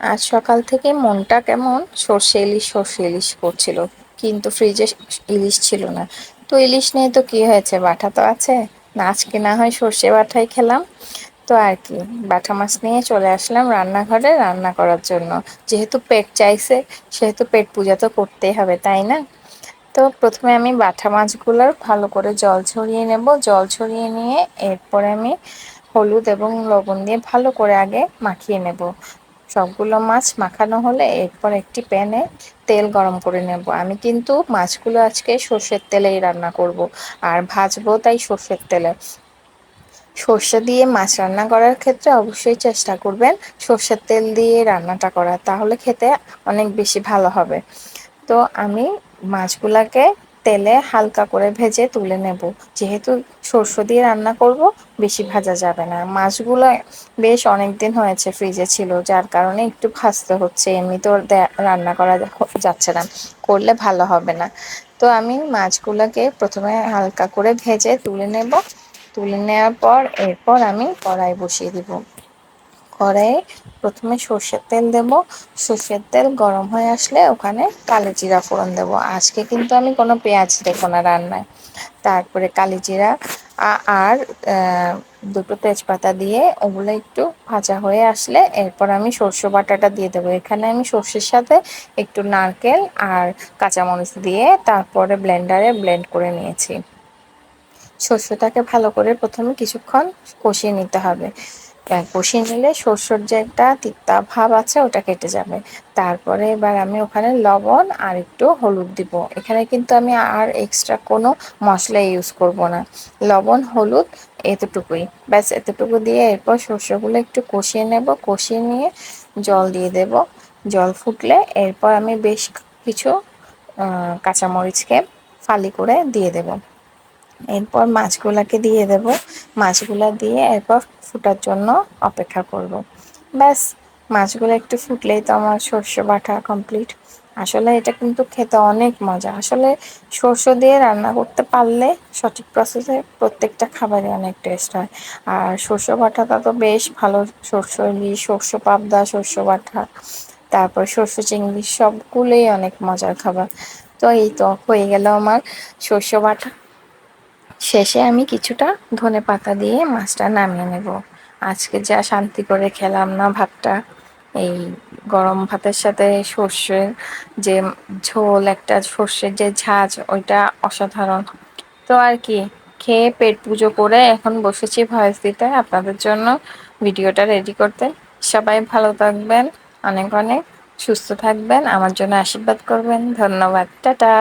আজ সকাল থেকে মনটা কেমন? সর্ষে ইলিশ সর্ষে ইলিশ করছিল। কিন্তু ফ্রিজে ইলিশ ছিল না। তো ইলিশ নেই তো কি হয়েছে? বাটা তো আছে। না, আজকে না হয় সর্ষে বাটাই খেলাম। তো আর কি, বাটা মাছ নিয়ে চলে আসলাম রান্নাঘরে রান্না করার জন্য। যেহেতু পেট চাইছে, সেহেতু পেট পূজা তো করতেই হবে, তাই না? তো প্রথমে আমি বাটা মাছগুলোর ভালো করে জল ছড়িয়ে নেব। জল ছড়িয়ে নিয়ে এরপরে আমি হলুদ এবং লবণ দিয়ে ভালো করে আগে মাখিয়ে নেব। সবগুলো মাছ মাখানো হলে এরপর একটি প্যানে তেল গরম করে নেব। আমি কিন্তু মাছগুলো আজকে সর্ষের তেলেই রান্না করব, আর ভাজবো তাই সর্ষের তেলে। সর্ষে দিয়ে মাছ রান্না করার ক্ষেত্রে অবশ্যই চেষ্টা করবেন সর্ষের তেল দিয়ে রান্নাটা করা, তাহলে খেতে অনেক বেশি ভালো হবে। তো আমি মাছগুলাকে তেলে হালকা করে ভেজে তুলে নেব। যেহেতু সর্ষ দিয়ে রান্না করব, বেশি ভাজা যাবে না। মাছগুলো বেশ অনেক দিন হয়েছে ফ্রিজে ছিল, যার কারণে একটু ভাজতে হচ্ছে। এমনিতেও রান্না করা যাচ্ছে না। করলে ভালো হবে না। তো আমি মাছগুলোকে প্রথমে হালকা করে ভেজে তুলে নেব। তুলে নেওয়ার পর, এরপর আমি কড়াই বসিয়ে দিব। কড়াইয়ে প্রথমে সর্ষের তেল দেব। সর্ষের তেল গরম হয়ে আসলে ওখানে কালো জিরা ফোড়ন দেব। আজকে কিন্তু আমি কোনো পেঁয়াজ দেবো না রান্নায়। তারপরে কালি জিরা আর দুটো তেজপাতা দিয়ে ওগুলো একটু ভাজা হয়ে আসলে এরপর আমি সর্ষে বাটাটা দিয়ে দেবো। এখানে আমি সর্ষের সাথে একটু নারকেল আর কাঁচামরিচ দিয়ে তারপরে ব্লেন্ডারে ব্লেন্ড করে নিয়েছি। শস্যটাকে ভালো করে প্রথমে কিছুক্ষণ কষিয়ে নিতে হবে। কষিয়ে নিলে শস্যর যে একটা তিক্তা ভাব আছে, ওটা কেটে যাবে। তারপরে এবার আমি ওখানে লবণ আর একটু হলুদ দিব। এখানে কিন্তু আমি আর এক্সট্রা কোনো মশলা ইউজ করব না। লবণ, হলুদ এতটুকুই। ব্যাস, এতটুকু দিয়ে এরপর শস্যগুলো একটু কষিয়ে নেব। কষিয়ে নিয়ে জল দিয়ে দেব। জল ফুটলে এরপর আমি বেশ কিছু কাঁচামরিচকে ফালি করে দিয়ে দেব। এরপর মাছগুলাকে দিয়ে দেব। মাছগুলা দিয়ে এরপর ফুটার জন্য অপেক্ষা করব। ব্যাস, মাছগুলো একটু ফুটলেই তো আমার সর্ষ বাটা কমপ্লিট আসলে এটা কিন্তু খেতে অনেক মজা। আসলে সর্ষ দিয়ে রান্না করতে পারলে সঠিক প্রসেসে প্রত্যেকটা খাবারে অনেক টেস্ট হয়। আর সর্ষ বাটাটা তো বেশ ভালো সর্ষ ইলিশ, সর্ষ পাবদা, সর্ষ বাটা, তারপর সর্ষ চিংড়ি সবগুলোই অনেক মজার খাবার। তো এই তো হয়ে গেল আমার সর্ষ বাটা। শেষে আমি কিছুটা ধনে পাতা দিয়ে মাছটা নামিয়ে নেব। আজকে যা শান্তি করে খেলাম না ভাতটা, এই গরম ভাতের সাথে সর্ষের যে ঝোল একটা সর্ষের যে ঝাঁজ, ওইটা অসাধারণ। তো আর কি, খেয়ে পেট পুজো করে এখন বসেছি ভয়েস দিতে আপনাদের জন্য ভিডিওটা রেডি করতে। সবাই ভালো থাকবেন, অনেক অনেক সুস্থ থাকবেন, আমার জন্য আশীর্বাদ করবেন। ধন্যবাদ, টাটা।